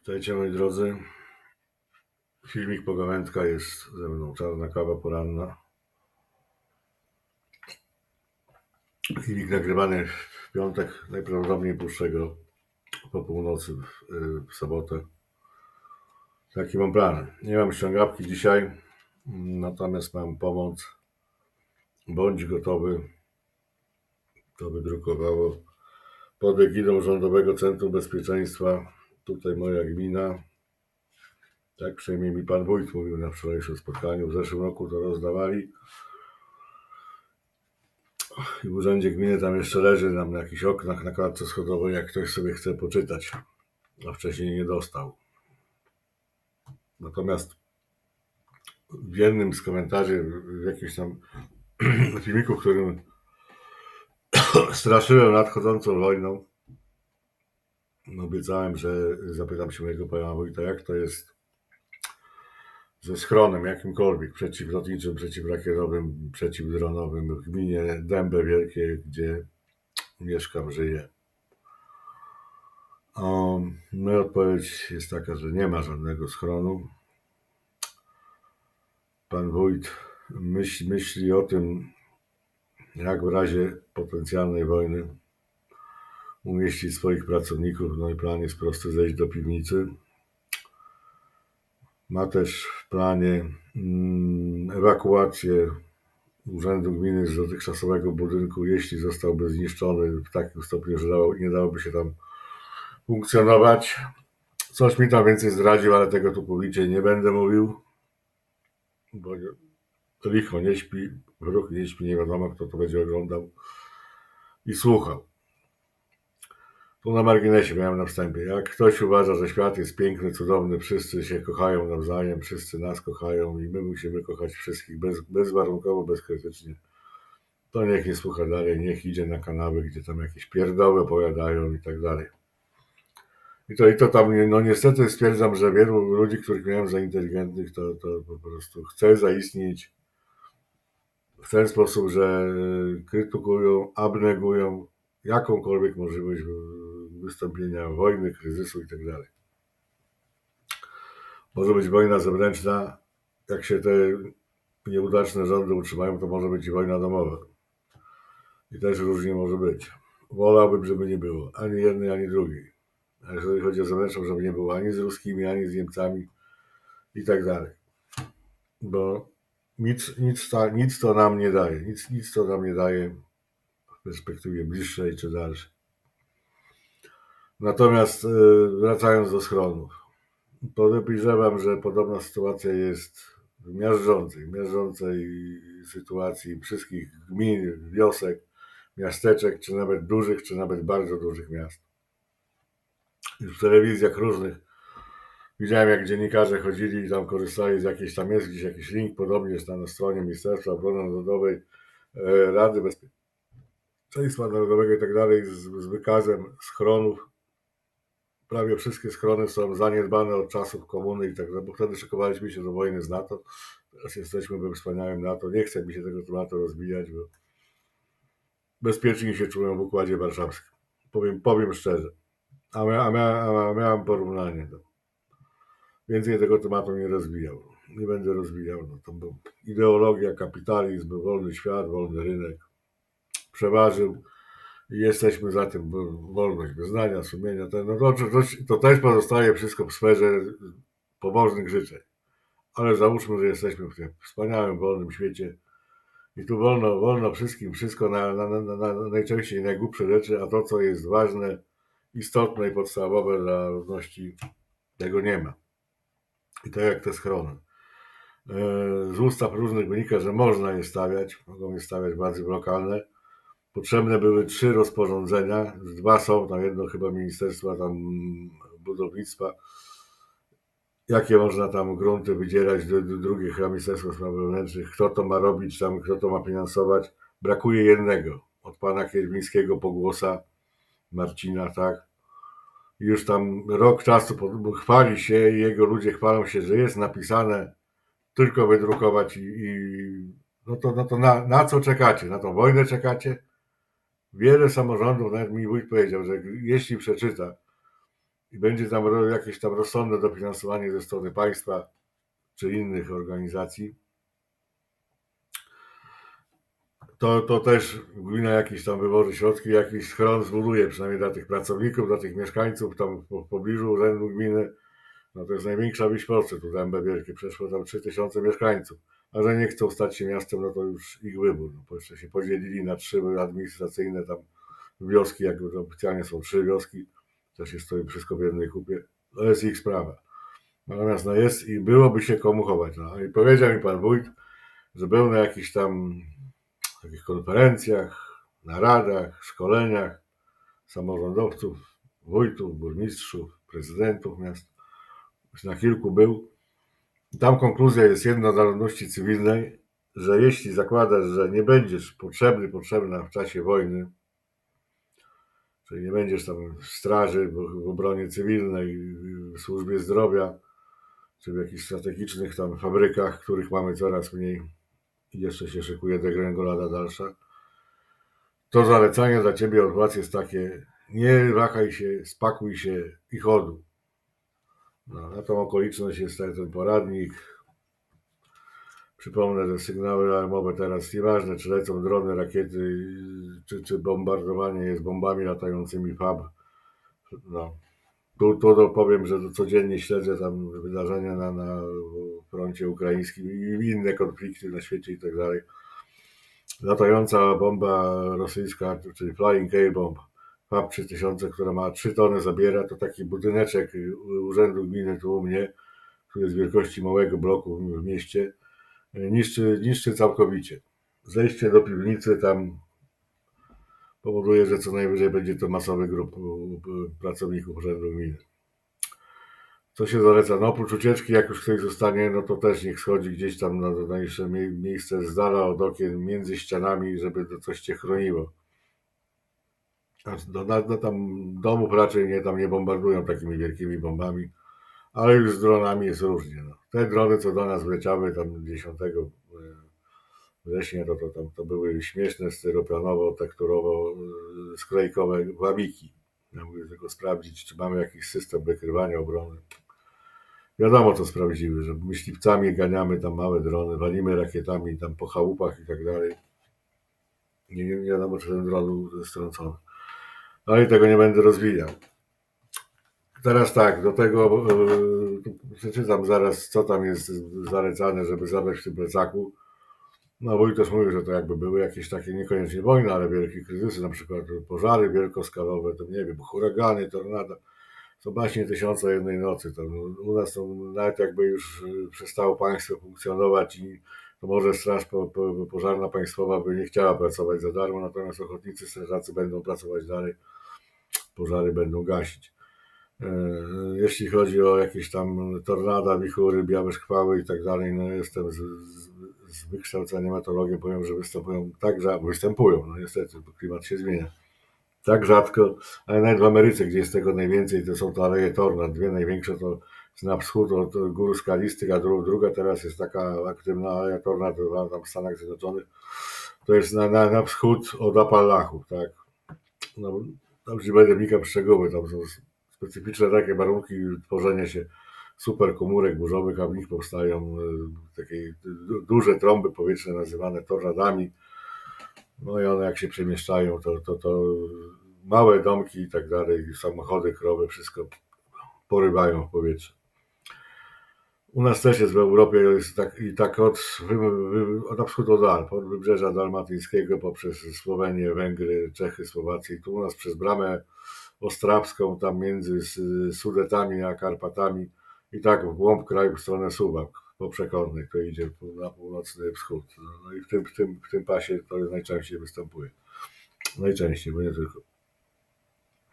Witajcie moi drodzy. Filmik Pogawędka jest ze mną. Czarna kawa poranna. Filmik nagrywany w piątek. Najprawdopodobniej puszczę go po północy w, y, w sobotę. Taki mam plan. Nie mam ściągawki dzisiaj, natomiast mam pomoc. Bądź gotowy. To wydrukowało pod egidą Rządowego Centrum Bezpieczeństwa. Tutaj moja gmina. Tak przynajmniej mi pan wójt mówił na wczorajszym spotkaniu. W zeszłym roku to rozdawali. I w urzędzie gminy tam jeszcze leży nam na jakichś oknach na klatce schodowej, jak ktoś sobie chce poczytać. A wcześniej nie dostał. Natomiast w jednym z komentarzy, w jakimś tam filmiku, w którym straszyłem nadchodzącą wojną, obiecałem, że zapytam się mojego pana wójta, jak to jest ze schronem jakimkolwiek, przeciwlotniczym, przeciwrakietowym, przeciwdronowym w gminie Dębe Wielkie, gdzie mieszkam, żyję. Um, i odpowiedź jest taka, że nie ma żadnego schronu. Pan wójt myśli, myśli o tym, jak w razie potencjalnej wojny umieścić swoich pracowników. No i plan jest prosty, zejść do piwnicy. Ma też w planie mm, ewakuację Urzędu Gminy z dotychczasowego budynku, jeśli zostałby zniszczony w takim stopniu, że dało, nie dałoby się tam funkcjonować. Coś mi tam więcej zdradził, ale tego tu publicznie nie będę mówił, bo licho nie śpi, wróg nie śpi, nie wiadomo kto to będzie oglądał i słuchał. Tu na marginesie miałem na wstępie. Jak ktoś uważa, że świat jest piękny, cudowny, wszyscy się kochają nawzajem, wszyscy nas kochają i my musimy kochać wszystkich bez, bezwarunkowo, bezkrytycznie, to niech nie słucha dalej, niech idzie na kanały, gdzie tam jakieś pierdoły opowiadają i tak dalej. I to, I to tam, no niestety stwierdzam, że wielu ludzi, których miałem za inteligentnych, to, to po prostu chce zaistnieć w ten sposób, że krytykują, abnegują jakąkolwiek możliwość wystąpienia wojny, kryzysu i tak. Może być wojna zewnętrzna, jak się te nieudaczne rządy utrzymają, to może być i wojna domowa. I też różnie może być. Wolałbym, żeby nie było ani jednej, ani drugiej. A jeżeli chodzi o zewnętrzną, żeby nie było ani z ruskimi, ani z Niemcami i tak dalej. Bo nic, nic, ta, nic to nam nie daje. Nic, nic to nam nie daje w perspektywie bliższej czy dalszej. Natomiast e, wracając do schronów, podejrzewam, że podobna sytuacja jest w miażdżącej, miażdżącej sytuacji wszystkich gmin, wiosek, miasteczek, czy nawet dużych, czy nawet bardzo dużych miast. Już w telewizjach różnych widziałem, jak dziennikarze chodzili i tam korzystali z jakiejś, tam jest gdzieś jakiś link, podobnie jest tam na stronie Ministerstwa Obrony Narodowej, e, Rady Bezpieczeństwa Narodowego i tak dalej, z, z wykazem schronów. Prawie wszystkie schrony są zaniedbane od czasów komuny i tak dalej, bo wtedy szykowaliśmy się do wojny z NATO. Teraz jesteśmy we wspaniałym NATO. Nie chce mi się tego tematu rozbijać, bo bezpiecznie się czułem w Układzie Warszawskim. Powiem, powiem szczerze. A, mia, a, mia, a miałem porównanie. To. Więcej tego tematu nie rozwijał. Nie będę rozwijał. No to był ideologia, kapitalizm, wolny świat, wolny rynek przeważył jesteśmy za tym, wolność wyznania, sumienia. To, no to, to, to też pozostaje wszystko w sferze pobożnych życzeń. Ale załóżmy, że jesteśmy w tym wspaniałym, wolnym świecie i tu wolno, wolno wszystkim, wszystko na, na, na, na najczęściej najgłupsze rzeczy, a to, co jest ważne, istotne i podstawowe dla ludności, tego nie ma. I tak jak te schrony. E, Z ustaw różnych wynika, że można je stawiać, mogą je stawiać bardziej lokalne. Potrzebne były trzy rozporządzenia, dwa są, tam jedno chyba Ministerstwa tam Budownictwa, jakie można tam grunty wydzierać, drugie chyba Ministerstwo Spraw Wewnętrznych, kto to ma robić, tam, kto to ma finansować. Brakuje jednego, od pana Kierwińskiego pogłosa, Marcina, tak. Już tam rok czasu chwali się i jego ludzie chwalą się, że jest napisane tylko wydrukować i, i no to, no to na, na co czekacie? Na tą wojnę czekacie? Wiele samorządów, nawet mi wójt powiedział, że jeśli przeczyta i będzie tam jakieś tam rozsądne dofinansowanie ze strony państwa czy innych organizacji, to, to też gmina jakieś tam wywoży środki, jakiś schron zbuduje, przynajmniej dla tych pracowników, dla tych mieszkańców tam w pobliżu urzędu gminy. No to jest największa w Polsce, tu Dębe Wielkie, przeszło tam 3000 mieszkańców. A że nie chcą stać się miastem, no to już ich wybór. No, jeszcze się podzielili na trzy administracyjne tam wioski, jakby to oficjalnie są trzy wioski, też jest to wszystko w jednej kupie. To jest ich sprawa. Natomiast no jest i byłoby się komu chować. No. I powiedział mi pan wójt, że był na jakichś tam takich konferencjach, naradach, szkoleniach samorządowców, wójtów, burmistrzów, prezydentów miast. Już na kilku był. Tam konkluzja jest jedna dla ludności cywilnej, że jeśli zakładasz, że nie będziesz potrzebny, potrzebna w czasie wojny, czyli nie będziesz tam w straży, w obronie cywilnej, w służbie zdrowia, czy w jakichś strategicznych tam fabrykach, których mamy coraz mniej i jeszcze się szykuje degrengolada dalsza, to zalecanie dla Ciebie od władz jest takie, nie wahaj się, spakuj się i chodu. No, na tą okoliczność jest ten, ten poradnik. Przypomnę, że sygnały alarmowe teraz nieważne, czy lecą drony, rakiety, czy, czy bombardowanie jest bombami latającymi FAB. No. Tu, tu powiem, że codziennie śledzę tam wydarzenia na, na froncie ukraińskim i inne konflikty na świecie i tak dalej. Latająca bomba rosyjska, czyli Flying K-Bomb, FAB 3000, która ma 3 tony zabiera, to taki budyneczek urzędu gminy tu u mnie, który jest wielkości małego bloku w mieście, niszczy, niszczy całkowicie. Zejście do piwnicy tam powoduje, że co najwyżej będzie to masowy grup pracowników urzędu gminy. Co się zaleca? No oprócz ucieczki, jak już ktoś zostanie, no to też niech schodzi gdzieś tam na najbliższe miejsce z dala od okien, między ścianami, żeby to coś cię chroniło. Do, na, do tam domów raczej nie, tam nie bombardują takimi wielkimi bombami, ale już z dronami jest różnie. No. Te drony, co do nas wleciały tam 10 września, to, to, tam, to były śmieszne, styropianowo, tekturowo, sklejkowe ławiki. Ja mówię tylko sprawdzić, czy mamy jakiś system wykrywania obrony. Wiadomo, co sprawdziły, że myśliwcami ganiamy tam małe drony, walimy rakietami tam po chałupach i tak dalej. Nie, nie wiadomo, czy ten dron był strącony. Ale tego nie będę rozwijał. Teraz tak, do tego yy, przeczytam zaraz, co tam jest zalecane, żeby zabrać w tym plecaku. No wójt też mówił, że to jakby były jakieś takie niekoniecznie wojny, ale wielkie kryzysy, na przykład pożary wielkoskalowe, to nie wiem, huragany, tornada. To właśnie tysiące jednej nocy. To u nas to nawet jakby już przestało państwo funkcjonować i to może Straż Pożarna Państwowa by nie chciała pracować za darmo, natomiast ochotnicy strażacy będą pracować dalej, pożary będą gasić. Jeśli chodzi o jakieś tam tornada, wichury, białe szkwały i tak dalej, no jestem z, z, wykształceniem etologiem, powiem, że występują tak, że występują, no niestety, bo klimat się zmienia. Tak rzadko, ale nawet w Ameryce, gdzie jest tego najwięcej, to są to aleje tornad. Dwie największe to na wschód od gór skalistych, a druga teraz jest taka aktywna aleja tornad tam w Stanach Zjednoczonych. To jest na, na, na wschód od Apalachów, tak. No, tam nie będę wnikał w szczegóły, tam są specyficzne takie warunki tworzenia się super komórek burzowych, a w nich powstają takie duże trąby powietrzne nazywane tornadami. No i one jak się przemieszczają, to, to, to małe domki i tak dalej, samochody, krowy, wszystko porywają w powietrze. U nas też jest w Europie jest tak, i tak od, na wschód od Alp, od wybrzeża dalmatyńskiego poprzez Słowenię, Węgry, Czechy, Słowację tu u nas przez bramę Ostrabską, tam między Sudetami a Karpatami i tak w głąb kraju w stronę Suwak poprzekornej, to idzie na północny wschód. No i w tym, w tym, w tym pasie to najczęściej występuje. Najczęściej, bo nie tylko.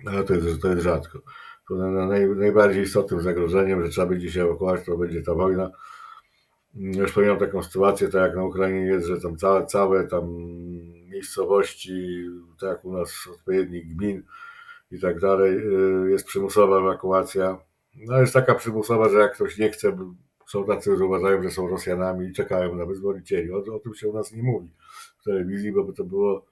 Ale to jest, to jest rzadko. Naj, najbardziej istotnym zagrożeniem, że trzeba będzie się ewakuować, to będzie ta wojna. Już pamiętam taką sytuację, tak jak na Ukrainie jest, że tam całe, całe tam miejscowości, tak jak u nas odpowiednich gmin i tak dalej, jest przymusowa ewakuacja. No jest taka przymusowa, że jak ktoś nie chce, są tacy, którzy uważają, że są Rosjanami i czekają na wyzwolicieli. O, o tym się u nas nie mówi w telewizji, bo by to było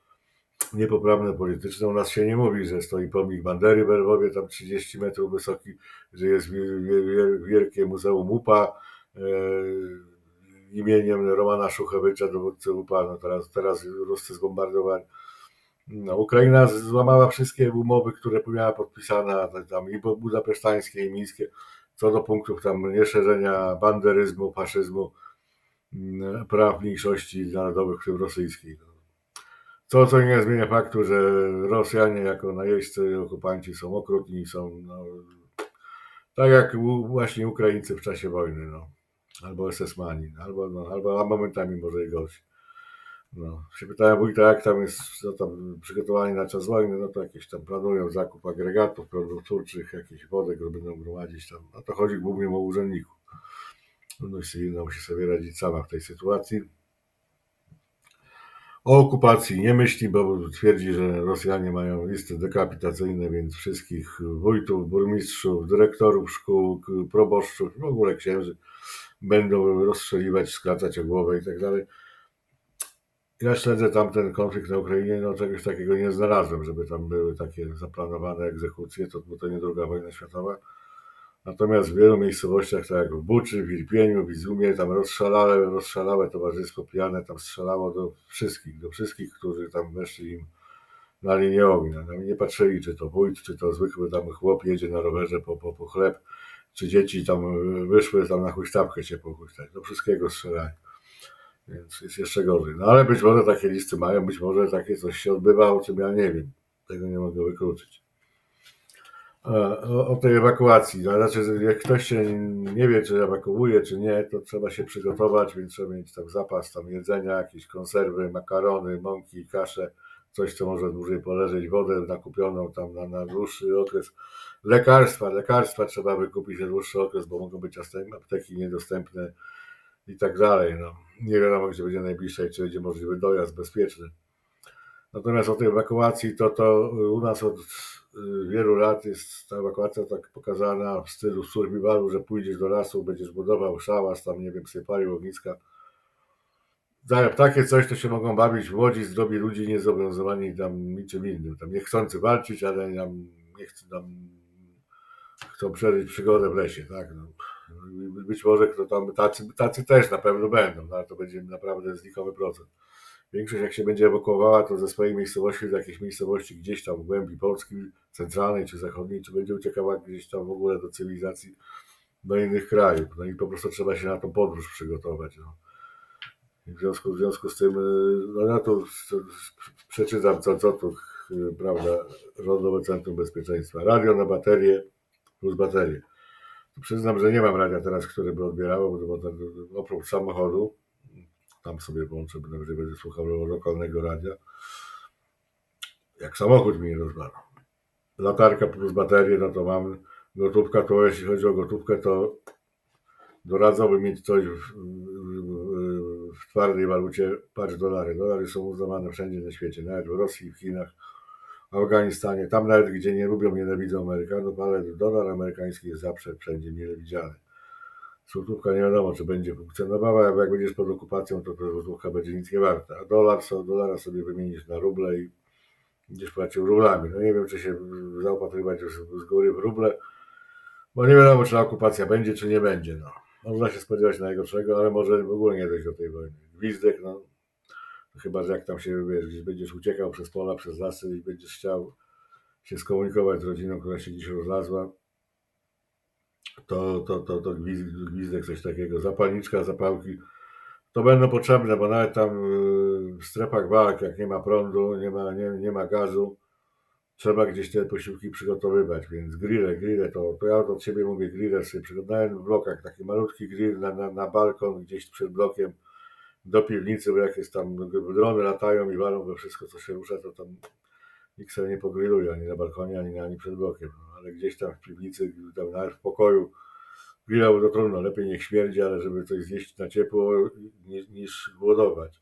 niepoprawne polityczne. U nas się nie mówi, że stoi pomnik Bandery w Lwowie, tam 30 metrów wysoki, że jest wie- wie- wie- wielkie Muzeum UPA e, imieniem Romana Szuchewicza, dowódcy UPA. No teraz, teraz Ruscy zbombardowali. No, Ukraina złamała wszystkie umowy, które miała podpisane, tam i budapesztańskie, i mińskie, co do punktów tam nieszerzenia banderyzmu, faszyzmu, praw mniejszości narodowych, w tym rosyjskiej. Co, co nie zmienia faktu, że Rosjanie jako najeźdźcy, okupanci są okrutni, są no, tak jak u- właśnie Ukraińcy w czasie wojny, no. albo SS-mani, albo, no, albo a momentami może i gorsi. No, się pytałem wójta, jak tam jest co tam przygotowanie na czas wojny, no to jakieś tam planują zakup agregatów produktywnych, jakieś wodę, które będą gromadzić tam. No to chodzi głównie o urzędników. Ludność cywilna musi sobie radzić sama w tej sytuacji. O okupacji nie myśli, bo twierdzi, że Rosjanie mają listy dekapitacyjne, więc wszystkich wójtów, burmistrzów, dyrektorów szkół, proboszczów, w ogóle księży będą rozstrzeliwać, skracać o głowę i tak dalej. Ja śledzę tamten konflikt na Ukrainie, no czegoś takiego nie znalazłem, żeby tam były takie zaplanowane egzekucje, to, to nie druga wojna światowa. Natomiast w wielu miejscowościach, tak jak w Buczy, w Irpieniu, w Izumie, tam rozszalałe, rozszalałe towarzystwo pijane tam strzelało do wszystkich, do wszystkich, którzy tam weszli im na linię ognia. Tam nie patrzyli, czy to wójt, czy to zwykły tam chłop jedzie na rowerze po, po, po chleb, czy dzieci tam wyszły tam na huśtawkę się pochuśtać. Do wszystkiego strzelają. Więc jest jeszcze gorzej. No ale być może takie listy mają, być może takie coś się odbywa, o czym ja nie wiem. Tego nie mogę wykluczyć. O, tej ewakuacji. Znaczy, jak ktoś się nie wie, czy ewakuuje, czy nie, to trzeba się przygotować, więc trzeba mieć tam zapas tam jedzenia, jakieś konserwy, makarony, mąki, kaszę, coś, co może dłużej poleżeć, wodę nakupioną tam na, na dłuższy okres. Lekarstwa, lekarstwa trzeba wykupić na dłuższy okres, bo mogą być apteki niedostępne i tak dalej. No. Nie wiadomo, gdzie będzie najbliższe, czy będzie możliwy dojazd bezpieczny. Natomiast o tej ewakuacji, to, to u nas od wielu lat jest ta ewakuacja tak pokazana w stylu survivalu, że pójdziesz do lasu, będziesz budował szałas, tam nie wiem, sobie palił ogniska. Tak, takie coś to się mogą bawić w łodzi zdrowi ludzi niezobowiązani tam niczym innym. Tam nie chcący walczyć, ale nie chcą tam chcą przeżyć przygodę w lesie, tak? No. Być może kto tam, tacy, tacy też na pewno będą, no, ale to będzie naprawdę znikomy procent. Większość jak się będzie ewakuowała, to ze swojej miejscowości do jakiejś miejscowości gdzieś tam w głębi Polski, centralnej czy zachodniej, czy będzie uciekała gdzieś tam w ogóle do cywilizacji, do innych krajów. No i po prostu trzeba się na tą podróż przygotować. No. W związku, w związku z tym, y, no ja tu przeczytam, co, co tu, y, prawda, Rządowe Centrum Bezpieczeństwa. Radio na baterię plus baterie. Przyznam, że nie mam radia teraz, które by odbierało, bo to, oprócz samochodu, tam sobie włączę, będę, będę słuchał lokalnego radia. Jak samochód mi nie rozwala. Latarka plus baterie, no to mam gotówka, to jeśli chodzi o gotówkę, to doradzałbym mieć coś w, w, w twardej walucie, patrz dolary. Dolary są uznawane wszędzie na świecie, nawet w Rosji, w Chinach, Afganistanie, tam nawet gdzie nie lubią, nienawidzą Amerykanów, ale dolar amerykański jest zawsze wszędzie mile widziany. Złotówka nie wiadomo, czy będzie funkcjonowała, jak będziesz pod okupacją, to ta złotówka będzie nic nie warta. A dolar, dolara sobie wymienisz na ruble i będziesz płacił rublami. No nie wiem, czy się zaopatrywać już z góry w ruble, bo nie wiadomo, czy okupacja będzie, czy nie będzie. No. Można się spodziewać najgorszego, ale może w ogóle nie dojść do tej wojny. Gwizdek, no, chyba, że jak tam się, wiesz, gdzieś będziesz uciekał przez pola, przez lasy i będziesz chciał się skomunikować z rodziną, która się dziś rozlazła, to, to, to, to gwizd- gwizdek, coś takiego, zapalniczka, zapałki, to będą potrzebne, bo nawet tam y, w strefach walk, jak nie ma prądu, nie ma, nie, nie ma gazu, trzeba gdzieś te posiłki przygotowywać, więc grille, grille, to, to ja od siebie mówię, grille sobie przygotowałem w blokach, taki malutki grill na, na, na balkon gdzieś przed blokiem do piwnicy, bo jak jest tam, drony latają i walą we wszystko, co się rusza, to tam nikt sobie nie pogrilluje ani na balkonie, ani, ani przed blokiem, no, ale gdzieś tam w piwnicy, tam nawet w pokoju, grillał to trudno, lepiej niech śmierdzi, ale żeby coś zjeść na ciepło niż, niż głodować.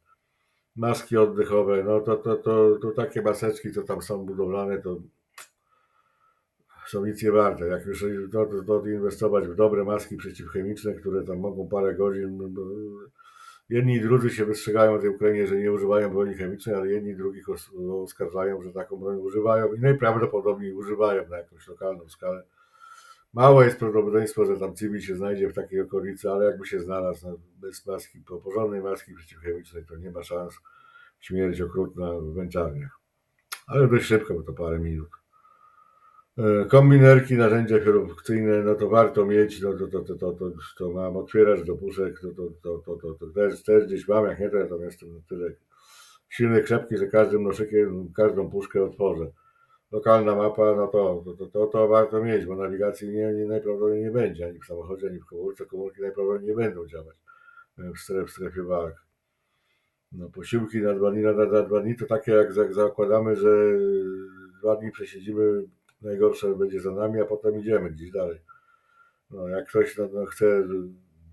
Maski oddechowe, no to, to, to, to takie maseczki, co tam są budowlane, to są nic nie warte. Jak już to, to, to inwestować w dobre maski przeciwchemiczne, które tam mogą parę godzin, no, jedni i drudzy się wystrzegają tej Ukrainie, że nie używają broni chemicznej, ale jedni drugich oskarżają, że taką broń używają i najprawdopodobniej używają na jakąś lokalną skalę. Małe jest prawdopodobieństwo, że tam cywil się znajdzie w takiej okolicy, ale jakby się znalazł no, bez maski, po porządnej maski przeciwchemicznej, to nie ma szans. Śmierć okrutna w męczarniach. Ale dość szybko, bo to parę minut. E, kombinerki, narzędzia produkcyjne, no to warto mieć, no to, to, to, to, to, to mam otwieracz do puszek, to, to, to, to, to, to też, też gdzieś mam, jak nie to ja tam jestem na tyle silny, krzepki, że każdym noszykiem każdą puszkę otworzę. Lokalna mapa, no to, to, to, to, warto mieć, bo nawigacji nie, nie, najprawdopodobniej nie będzie, ani w samochodzie, ani w komórce, komórki najprawdopodobniej nie będą działać w strefie, w strefie walk. No, posiłki na dwa dni, na, na dwa dni to takie jak, jak zakładamy, że dwa dni przesiedzimy najgorsze będzie za nami, a potem idziemy gdzieś dalej. No, jak ktoś no, no, chce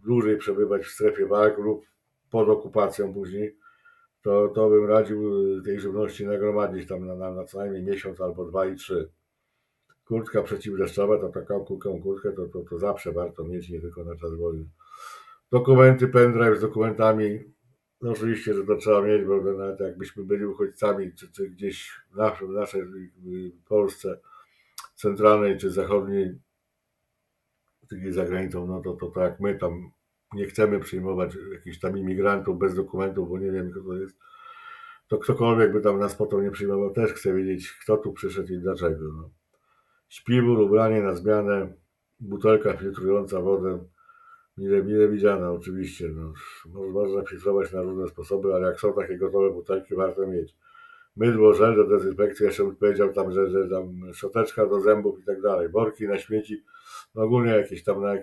dłużej przebywać w strefie walk lub pod okupacją później, to, to bym radził tej żywności nagromadzić tam na, na, na co najmniej miesiąc albo dwa i trzy. Kurtka przeciwdeszczowa, to taką kurtkę, kurtkę to, to, to zawsze warto mieć, nie tylko na czas wojny. Dokumenty, pendrive z dokumentami, no oczywiście, że to trzeba mieć, bo nawet jakbyśmy byli uchodźcami, czy, czy gdzieś w naszej, w naszej Polsce, centralnej czy zachodniej, czyli za granicą, no to, to tak my tam nie chcemy przyjmować jakichś tam imigrantów bez dokumentów, bo nie wiem kto to jest, to ktokolwiek by tam nas potem nie przyjmował, też chce wiedzieć, kto tu przyszedł i dlaczego. No. Śpiwór, ubranie na zmianę, butelka filtrująca wodę, mile, mile widziana oczywiście. No. Można filtrować na różne sposoby, ale jak są takie gotowe butelki, warto mieć mydło, żel do dezynfekcji, jeszcze powiedział tam, że, że tam szczoteczka do zębów i tak dalej, worki na śmieci, no ogólnie jakieś tam na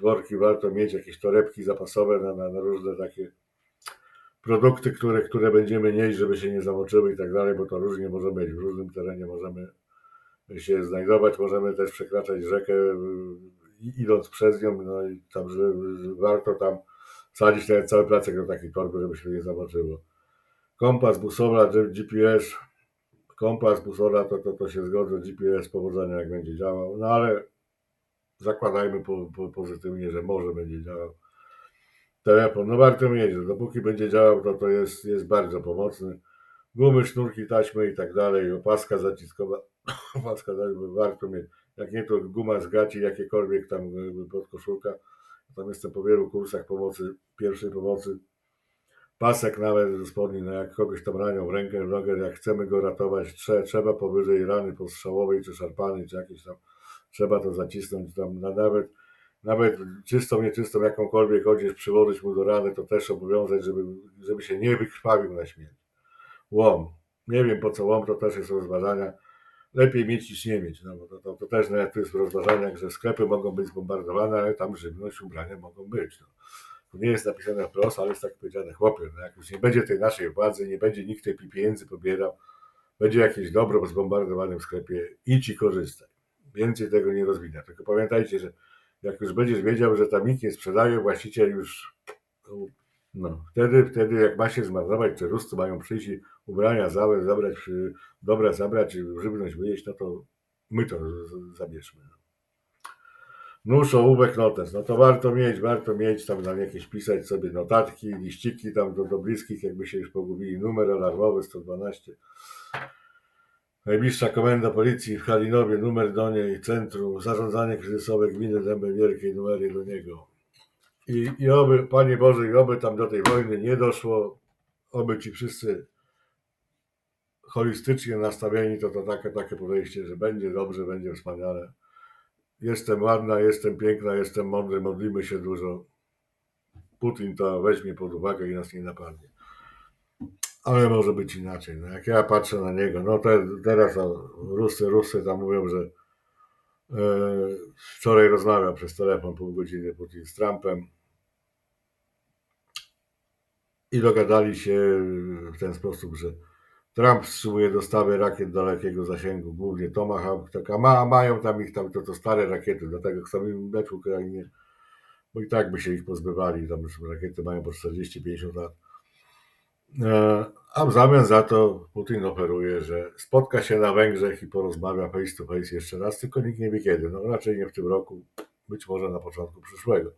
worki warto mieć, jakieś torebki zapasowe na, na, na różne takie produkty, które, które będziemy nieść, żeby się nie zamoczyły i tak dalej, bo to różnie może być, w różnym terenie możemy się znajdować, możemy też przekraczać rzekę idąc przez nią, no i tam, że warto tam wsadzić nawet cały placek do takiej torby, żeby się nie zamoczyło kompas, busola, GPS, kompas, busola, to, to, to się zgodzę, GPS powodzenia jak będzie działał, no ale zakładajmy po, po, pozytywnie, że może będzie działał. Telefon, no warto mieć, dopóki będzie działał, to to jest, jest bardzo pomocny. Gumy, sznurki, taśmy i tak dalej, opaska zaciskowa, opaska warto mieć. Jak nie to guma z gaci, jakiekolwiek tam podkoszulka. Tam jestem po wielu kursach pomocy, pierwszej pomocy pasek nawet ze spodni, no jak kogoś tam ranią rękę, w nogę, jak chcemy go ratować, trzeba, trzeba powyżej rany postrzałowej, czy szarpany, czy jakieś tam, trzeba to zacisnąć tam, na nawet, nawet czystą, nieczystą, jakąkolwiek odzież przyłożyć mu do rany, to też obowiązek, żeby, żeby się nie wykrwawił na śmierć. Łom. Nie wiem po co łom, to też jest rozważania. Lepiej mieć niż nie mieć, no to, to, to też nawet jest w rozważaniach, że sklepy mogą być zbombardowane, ale tam żywność, ubrania mogą być. No. To nie jest napisane wprost, ale jest tak powiedziane, chłopie, no jak już nie będzie tej naszej władzy, nie będzie nikt tej pieniędzy pobierał, będzie jakieś dobro w zbombardowanym sklepie, i korzystaj. Więcej tego nie rozwinę. Tylko pamiętajcie, że jak już będziesz wiedział, że tam nikt nie sprzedaje, właściciel już no, wtedy, wtedy jak ma się zmarnować, czy ruscy mają przyjść i ubrania zabrać, zabrać, dobra zabrać, żywność wyjeść, no to my to zabierzmy. Nóż, ołówek, notes. No to warto mieć, warto mieć tam na jakieś pisać sobie notatki, liściki tam do, do bliskich, jakby się już pogubili. Numer alarmowy 112. Najbliższa komenda policji w Halinowie, numer do niej, centrum, zarządzanie kryzysowe gminy Dęby Wielkiej, numery do niego. I, I oby, Panie Boże, i oby tam do tej wojny nie doszło, oby ci wszyscy holistycznie nastawieni, to to takie, takie podejście, że będzie dobrze, będzie wspaniale Jestem ładna, jestem piękna, jestem mądry, modlimy się dużo. Putin to weźmie pod uwagę i nas nie napadnie. Ale może być inaczej. No jak ja patrzę na niego, no te, teraz Rusy, Rusy tam mówią, że e, wczoraj rozmawiał przez telefon pół godziny Putin z Trumpem i dogadali się w ten sposób, że Trump wstrzymuje dostawy rakiet dalekiego zasięgu, głównie Tomahawk, taka ma, mają tam ich tam, to, to stare rakiety, dlatego chcą im dać Ukrainie, bo i tak by się ich pozbywali, tam już rakiety mają po 40-50 lat. E, a w zamian za to Putin oferuje, że spotka się na Węgrzech i porozmawia face to face jeszcze raz, tylko nikt nie wie kiedy. No raczej nie w tym roku, być może na początku przyszłego.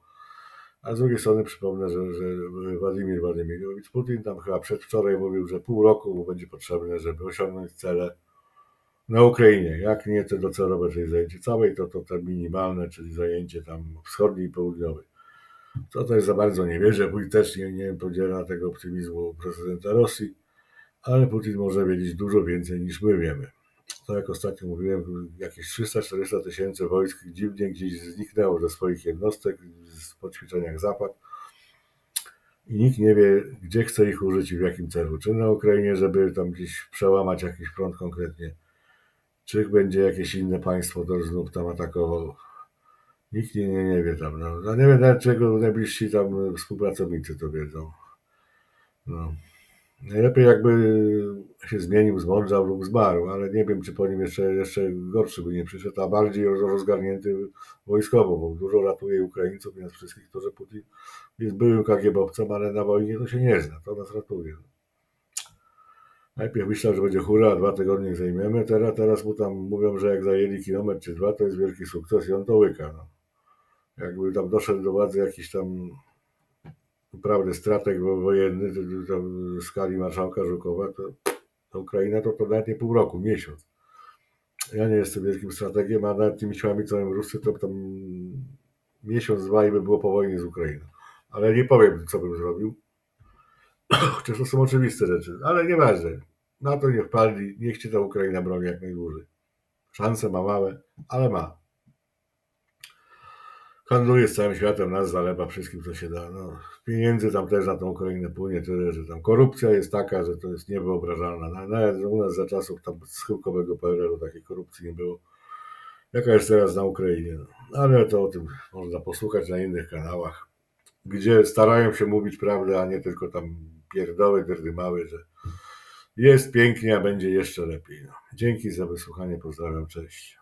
A z drugiej strony przypomnę, że, że Władimir Władimirowicz Putin tam chyba przedwczoraj mówił, że pół roku będzie potrzebne, żeby osiągnąć cele na Ukrainie. Jak nie to docelowe, czyli zajęcie całej, to, to te minimalne, czyli zajęcie tam wschodniej i południowej. To też za bardzo nie wierzę. Putin też nie, nie podziela tego optymizmu prezydenta Rosji, ale Putin może wiedzieć dużo więcej niż my wiemy. To jak ostatnio mówiłem, jakieś 300-400 tysięcy wojsk dziwnie gdzieś zniknęło ze swoich jednostek po ćwiczeniach Zapad i nikt nie wie, gdzie chce ich użyć i w jakim celu. Czy na Ukrainie, żeby tam gdzieś przełamać jakiś front konkretnie, czy będzie jakieś inne państwo, to znów tam atakował. Nikt nie, nie, nie wie tam. No. no nie wiem nawet czego najbliżsi tam współpracownicy to wiedzą. No. Najlepiej jakby się zmienił, zmądrzał lub zmarł, ale nie wiem, czy po nim jeszcze, jeszcze gorszy by nie przyszedł, a bardziej roz- rozgarnięty wojskowo, bo dużo ratuje Ukraińców, nas wszystkich, to, że Putin jest byłym kagiebowcem, ale na wojnie to się nie zna, to nas ratuje. Najpierw myślał, że będzie hura, dwa tygodnie ich zajmiemy, teraz, teraz mu tam mówią, że jak zajęli kilometr czy dwa, to jest wielki sukces i on to łyka. No. Jakby tam doszedł do władzy jakiś tam naprawdę strateg wo- wojenny w skali marszałka Żukowa, to, Ukraina to, to nawet nie pół roku, miesiąc. Ja nie jestem wielkim strategiem, a nawet tymi siłami, co mają Ruscy, to tam miesiąc, dwa i by było po wojnie z Ukrainą. Ale nie powiem, co bym zrobił. Chociaż to są oczywiste rzeczy, ale nieważne. Na to nie wpadli, niech się ta Ukraina broni jak najdłużej. Szanse ma małe, ale ma. Handluje z całym światem, nas zalewa wszystkim, co się da. No, pieniędzy tam też na tą Ukrainę płynie tyle, że tam korupcja jest taka, że to jest niewyobrażalna. Na- Nawet u nas za czasów tam schyłkowego PRL-u takiej korupcji nie było. Jaka jest teraz na Ukrainie? No, ale to o tym można posłuchać na innych kanałach, gdzie starają się mówić prawdę, a nie tylko tam pierdoły, dyrdymały, że jest pięknie, a będzie jeszcze lepiej. No. Dzięki za wysłuchanie, pozdrawiam, cześć.